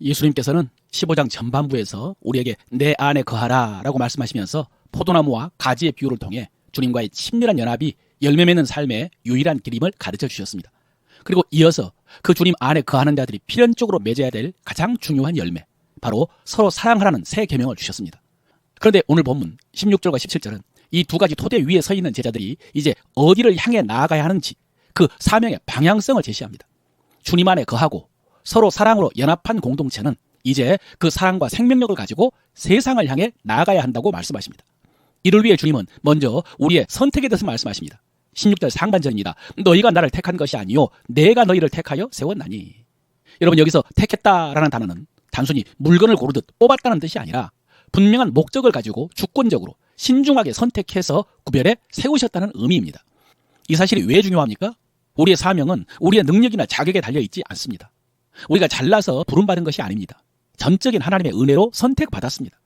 예수님께서는 15장 전반부에서 우리에게 내 안에 거하라 라고 말씀하시면서 포도나무와 가지의 비유를 통해 주님과의 친밀한 연합이 열매 맺는 삶의 유일한 길임을 가르쳐 주셨습니다. 그리고 이어서 그 주님 안에 거하는 자들이 필연적으로 맺어야 될 가장 중요한 열매, 바로 서로 사랑하라는 새 계명을 주셨습니다. 그런데 오늘 본문 16절과 17절은 이 두 가지 토대 위에 서 있는 제자들이 이제 어디를 향해 나아가야 하는지 그 사명의 방향성을 제시합니다. 주님 안에 거하고 서로 사랑으로 연합한 공동체는 이제 그 사랑과 생명력을 가지고 세상을 향해 나아가야 한다고 말씀하십니다. 이를 위해 주님은 먼저 우리의 선택에 대해서 말씀하십니다. 16절 상반절입니다. 너희가 나를 택한 것이 아니요 내가 너희를 택하여 세웠나니. 여러분 여기서 택했다라는 단어는 단순히 물건을 고르듯 뽑았다는 뜻이 아니라 분명한 목적을 가지고 주권적으로 신중하게 선택해서 구별해 세우셨다는 의미입니다. 이 사실이 왜 중요합니까? 우리의 사명은 우리의 능력이나 자격에 달려 있지 않습니다. 우리가 잘나서 부름받은 것이 아닙니다. 전적인 하나님의 은혜로 선택받았습니다.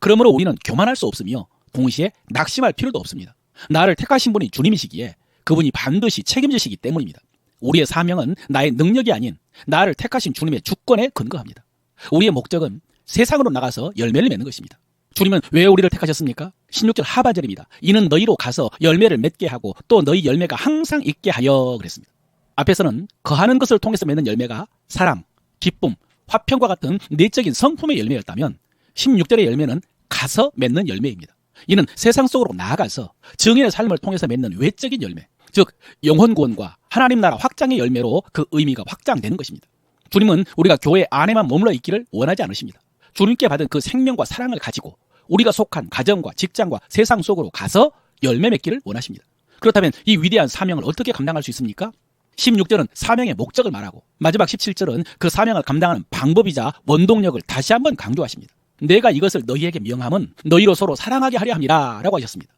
그러므로 우리는 교만할 수 없으며 동시에 낙심할 필요도 없습니다. 나를 택하신 분이 주님이시기에 그분이 반드시 책임지시기 때문입니다. 우리의 사명은 나의 능력이 아닌 나를 택하신 주님의 주권에 근거합니다. 우리의 목적은 세상으로 나가서 열매를 맺는 것입니다. 주님은 왜 우리를 택하셨습니까? 16절 하반절입니다. 이는 너희로 가서 열매를 맺게 하고 또 너희 열매가 항상 있게 하여 그랬습니다. 앞에서는 거하는 것을 통해서 맺는 열매가 사랑, 기쁨, 화평과 같은 내적인 성품의 열매였다면 16절의 열매는 가서 맺는 열매입니다. 이는 세상 속으로 나아가서 증인의 삶을 통해서 맺는 외적인 열매, 즉 영혼 구원과 하나님 나라 확장의 열매로 그 의미가 확장되는 것입니다. 주님은 우리가 교회 안에만 머물러 있기를 원하지 않으십니다. 주님께 받은 그 생명과 사랑을 가지고 우리가 속한 가정과 직장과 세상 속으로 가서 열매 맺기를 원하십니다. 그렇다면 이 위대한 사명을 어떻게 감당할 수 있습니까? 16절은 사명의 목적을 말하고 마지막 17절은 그 사명을 감당하는 방법이자 원동력을 다시 한번 강조하십니다. 내가 이것을 너희에게 명함은 너희로 서로 사랑하게 하려 함이라 라고 하셨습니다.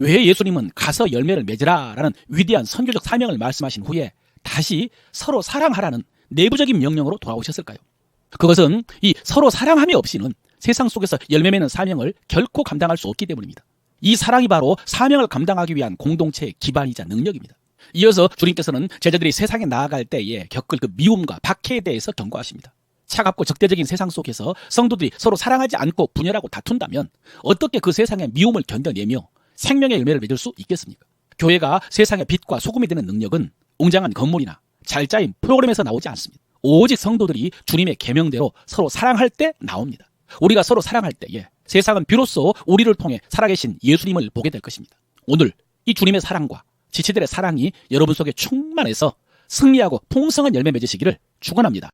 왜 예수님은 가서 열매를 맺으라 라는 위대한 선교적 사명을 말씀하신 후에 다시 서로 사랑하라는 내부적인 명령으로 돌아오셨을까요? 그것은 이 서로 사랑함이 없이는 세상 속에서 열매 맺는 사명을 결코 감당할 수 없기 때문입니다. 이 사랑이 바로 사명을 감당하기 위한 공동체의 기반이자 능력입니다. 이어서 주님께서는 제자들이 세상에 나아갈 때에 겪을 그 미움과 박해에 대해서 경고하십니다. 차갑고 적대적인 세상 속에서 성도들이 서로 사랑하지 않고 분열하고 다툰다면 어떻게 그 세상의 미움을 견뎌내며 생명의 열매를 맺을 수 있겠습니까? 교회가 세상의 빛과 소금이 되는 능력은 웅장한 건물이나 잘 짜인 프로그램에서 나오지 않습니다. 오직 성도들이 주님의 계명대로 서로 사랑할 때 나옵니다. 우리가 서로 사랑할 때에 세상은 비로소 우리를 통해 살아계신 예수님을 보게 될 것입니다. 오늘 이 주님의 사랑과 지체들의 사랑이 여러분 속에 충만해서 승리하고 풍성한 열매 맺으시기를 축원합니다.